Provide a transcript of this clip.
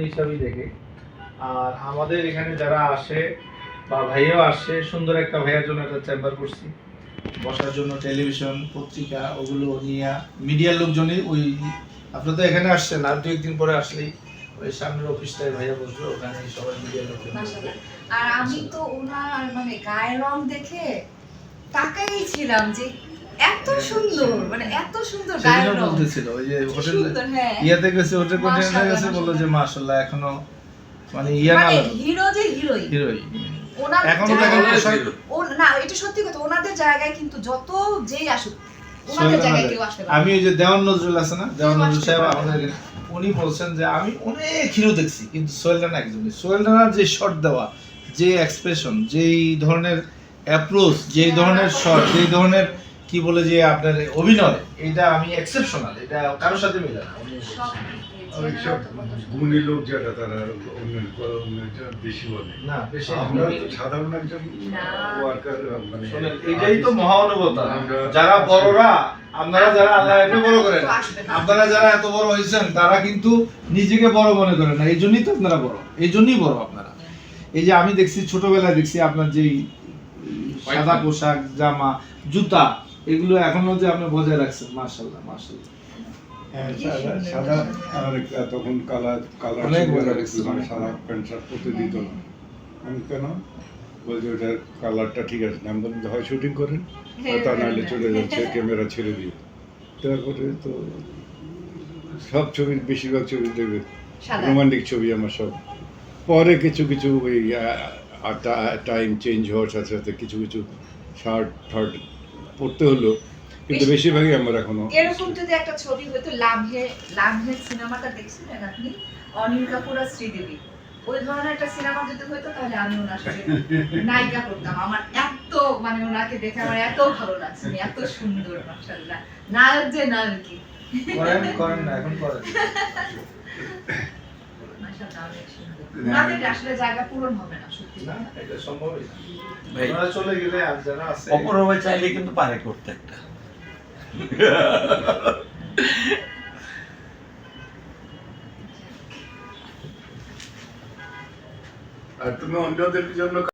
হিসাবেই দেখে। আর আমাদের এখানে যারা আসে বা ভাইয়াও আসে সুন্দর একটা ভাইয়ার জন্য একটা চেম্বার করছি। বসার জন্য টেলিভিশন পত্রিকা ওগুলো নিয়ে মিডিয়ার লোকজনই ওই আপনি তো এখানে আসছেন আর দু একদিন পরে আসলেই ওই সামনের অফিসটায় ভাইয়া বসবে ওখানে সবাই মিডিয়ার লোকজন আর আমি তো ওনার মানে গায়ের রং দেখে তাকাই ছিলাম যে এত সুন্দর মানে এত সুন্দর গায়ের রং। বলতেছিল ওই যে হোটেল হ্যাঁ। ইয়াতে গেছে হোটেল গেছে বলল যে মাশাল্লাহ এখনও মানে ইয়া না মানে হিরো যে হিরোই হিরোই এখনও দেখেন ও না এটা সত্যি কথা ওনাদের জায়গায় কিন্তু যত যেই আসুক ওনাদের জায়গায় কেউ আসতে আমি ওই যে দেওয়ান নজরুল আছে না দেওয়ান নজরুল সাহেব আমাদের উনি বলছেন যে আমি অনেক হিরো দেখছি কিন্তু সোহেল রানা একজনই। সোহেল রানার যে শট দেওয়া যে এক্সপ্রেশন যেই ধরনের অ্যাপ্রোচ যেই ধরনের শট যেই ধরনের কি বলে যে আপনার অভিনয় এটা আমি এক্সেপশনাল এটা কারোর সাথে মিলে না। গুণী লোক যারা তারা অন্যের অন্যের বেশি বলে। না আমরা সাধারণ একজন ওয়ার্কার মানে এটাই তো মহানুভবতা যারা বড়রা আপনারা যারা আল্লাহ এমনি বড় করেন তো আসবে না। আপনারা যারা এত বড় হয়েছেন তারা কিন্তু নিজেকে বড় মনে করেন না। এই জন্যই তো আপনারা বড়। এই জন্যই বড় আপনারা। এই যে আমি দেখছি ছোটবেলায় দেখছি আপনার যেই সাদা পোশাক জামা জুতা এগুলো এখনও যে আপনি বজায় রাখছেন মার্শাল্লাহ মার্শাল্লাহ হ্যাঁ, সাদা সাদা আর তখন কালার কালার। মানে সাদা প্যান্ট শার্ট পরতে দিত না। আমি কেন? বলছি ওটার কালারটা ঠিক আছে। না আমি বললাম, হয় শুটিং করেন আর তা নাহলে চলে যাচ্ছে ক্যামেরা ছেড়ে দিয়ে। তারপরে তো সব ছবি বেশিরভাগ ছবি দেবে রোমান্টিক ছবি আমার সব। পরে কিছু কিছু ওই টাইম চেঞ্জ হওয়ার সাথে সাথে কিছু কিছু শার্ট থার্ট পড়তে হলো কিন্তু বেশিরভাগই আমার এখনও এরকম যদি একটা ছবি হতো লামহে লামহে সিনেমাটা দেখছিলেন আপনি? অনিল কাপুর আর শ্রীদেবী। ওই ধরনের একটা সিনেমা যদি হতো তাহলে আমি ওনার সাথে নায়িকা করতাম। আমার এত মানে ওনাকে দেখে আমার এত ভালো লাগছে উনি এত সুন্দর মাশাআল্লাহ। নায়ক যে নায়কই। করেন করেন না এখন করেন। অপরভাবে চাইলে কিন্তু পারে করতে একটা। আর তুমি অন্যদের জন্য